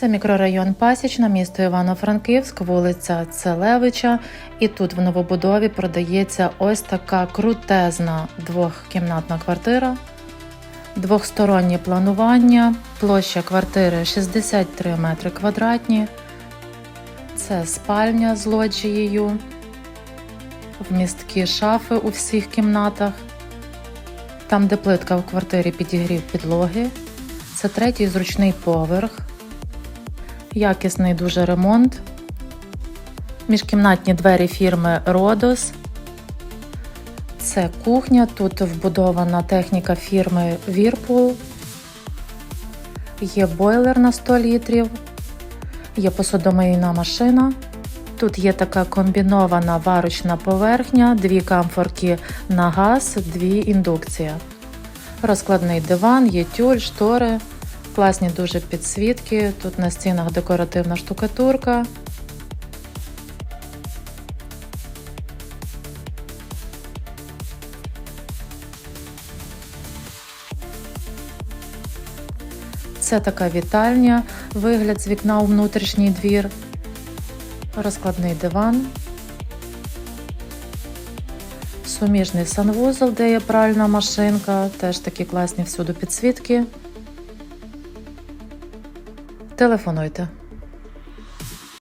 Це мікрорайон Пасічна, місто Івано-Франківськ, вулиця Целевича. І тут в новобудові продається ось така крутезна двохкімнатна квартира. Двохстороннє планування, площа квартири 63 метри квадратні. Це спальня з лоджією, вмісткі шафи у всіх кімнатах. Там, де плитка в квартирі підігрів підлоги. Це третій зручний поверх. Якісний дуже ремонт. Міжкімнатні двері фірми Родос. Це кухня. Тут вбудована техніка фірми Whirlpool. Є бойлер на 100 літрів. Є посудомийна машина. Тут є така комбінована варочна поверхня, дві камфорки на газ, дві індукція. Розкладний диван, є тюль, штори, класні дуже підсвітки. Тут на стінах декоративна штукатурка. Це така вітальня, вигляд з вікна у внутрішній двір, розкладний диван, суміжний санвузол, де є пральна машинка, теж такі класні всюди підсвітки. Телефонуйте.